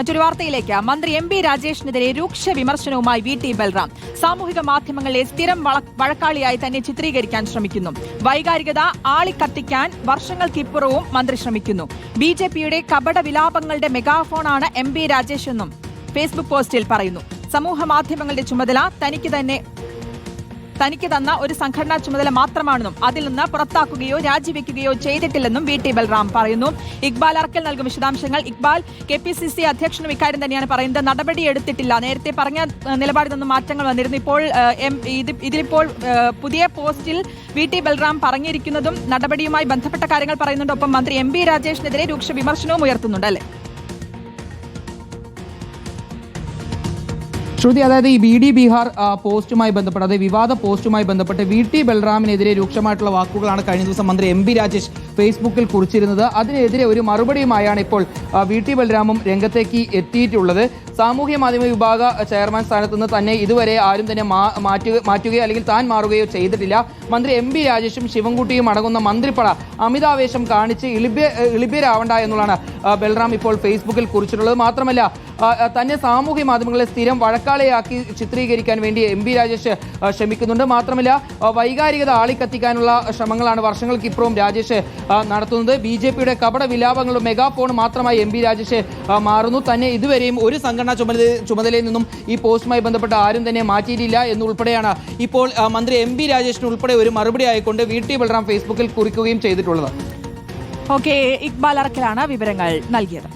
മറ്റൊരു വാർത്തയിലേക്ക്. മന്ത്രി എം പി രാജേഷിനെതിരെ രൂക്ഷ വിമർശനവുമായി വി ടി ബൽറാം. സാമൂഹിക മാധ്യമങ്ങളിലെ സ്ഥിരം വഴക്കാളിയായി തന്നെ ചിത്രീകരിക്കാൻ ശ്രമിക്കുന്നു. വൈകാരികത ആളിക്കത്തിക്കാൻ വർഷങ്ങൾക്കിപ്പുറവും മന്ത്രി ശ്രമിക്കുന്നു. ബി ജെ പിയുടെ കപട വിലാപങ്ങളുടെ മെഗാഫോണാണ് എം പി രാജേഷ് എന്നും ഫേസ്ബുക്ക് പോസ്റ്റിൽ പറയുന്നു. സമൂഹ മാധ്യമങ്ങളുടെ ചുമതല തനിക്ക് തന്നെ തനിക്ക് തന്ന ഒരു സംഘടനാ ചുമതല മാത്രമാണെന്നും അതിൽ നിന്ന് പുറത്താക്കുകയോ രാജിവെക്കുകയോ ചെയ്തിട്ടില്ലെന്നും വി ടി ബൽറാം പറയുന്നു. ഇക്ബാൽ അറക്കൽ നൽകും വിശദാംശങ്ങൾ. Iqbal K P C C അധ്യക്ഷനും ഇക്കാര്യം തന്നെയാണ് പറയുന്നത്. നടപടി എടുത്തിട്ടില്ല. നേരത്തെ പറഞ്ഞ നിലപാടിൽ നിന്നും മാറ്റങ്ങൾ വന്നിരുന്നു. ഇപ്പോൾ ഇതിലിപ്പോൾ പുതിയ പോസ്റ്റിൽ വി ടി ബൽറാം പറഞ്ഞിരിക്കുന്നതും നടപടിയുമായി ബന്ധപ്പെട്ട കാര്യങ്ങൾ പറയുന്നുണ്ട്. ഒപ്പം മന്ത്രി എം ബി രാജേഷിനെതിരെ രൂക്ഷ വിമർശനവും ഉയർത്തുന്നുണ്ട് അല്ലേ? ശ്രുതി അതായത് ഈ ബി ഡി ബീഹാർ പോസ്റ്റുമായി ബന്ധപ്പെട്ട് അതായത് വിവാദ പോസ്റ്റുമായി ബന്ധപ്പെട്ട് വി ടി ബൽറാമിനെതിരെ രൂക്ഷമായിട്ടുള്ള വാക്കുകളാണ് കഴിഞ്ഞ ദിവസം മന്ത്രി എം ബി രാജേഷ് ഫേസ്ബുക്കിൽ കുറിച്ചിരുന്നത്. അതിനെതിരെ ഒരു മറുപടിയുമായാണ് ഇപ്പോൾ വി ടി ബൽറാമും രംഗത്തേക്ക് എത്തിയിട്ടുള്ളത്. സാമൂഹ്യ മാധ്യമ വിഭാഗ ചെയർമാൻ സ്ഥാനത്ത് നിന്ന് തന്നെ ഇതുവരെ ആരും തന്നെ മാറ്റുക മാറ്റുകയോ അല്ലെങ്കിൽ താൻ മാറുകയോ ചെയ്തിട്ടില്ല. മന്ത്രി എം ബി രാജേഷും ശിവൻകുട്ടിയും അടങ്ങുന്ന മന്ത്രിപ്പട അമിതാവേശം കാണിച്ച് ഇളിബ്യ ഇളിബ്യരാവണ്ട എന്നുള്ളതാണ് ബൽറാം ഇപ്പോൾ ഫേസ്ബുക്കിൽ കുറിച്ചിട്ടുള്ളത്. മാത്രമല്ല തന്നെ സാമൂഹ്യ മാധ്യമങ്ങളെ സ്ഥിരം വഴക്കാളയാക്കി ചിത്രീകരിക്കാൻ വേണ്ടി എം ബി രാജേഷ് ശ്രമിക്കുന്നുണ്ട്. മാത്രമല്ല വൈകാരികത ആളിക്കത്തിക്കാനുള്ള ശ്രമങ്ങളാണ് വർഷങ്ങൾക്ക് ഇപ്പുറവും രാജേഷ് നടത്തുന്നത്. ബി ജെ പിയുടെ കപട വിലാപങ്ങളും മെഗാഫോൺ മാത്രമായി എം ബി രാജേഷ് മാറുന്നു. തന്നെ ഇതുവരെയും ഒരു സംഘടനാ ചുമതല ചുമതലയിൽ നിന്നും ഈ പോസ്റ്റുമായി ബന്ധപ്പെട്ട് ആരും തന്നെ മാറ്റിയിട്ടില്ല എന്നുൾപ്പെടെയാണ് ഇപ്പോൾ മന്ത്രി എം ബി രാജേഷിന് ഉൾപ്പെടെ ഒരു മറുപടി ആയിക്കൊണ്ട് വി ടി ബൽറാം ഫേസ്ബുക്കിൽ കുറിക്കുകയും ചെയ്തിട്ടുള്ളത്. ഓക്കെ ഇക്ബാൽ അറക്കലാണ് വിവരങ്ങൾ നൽകിയത്.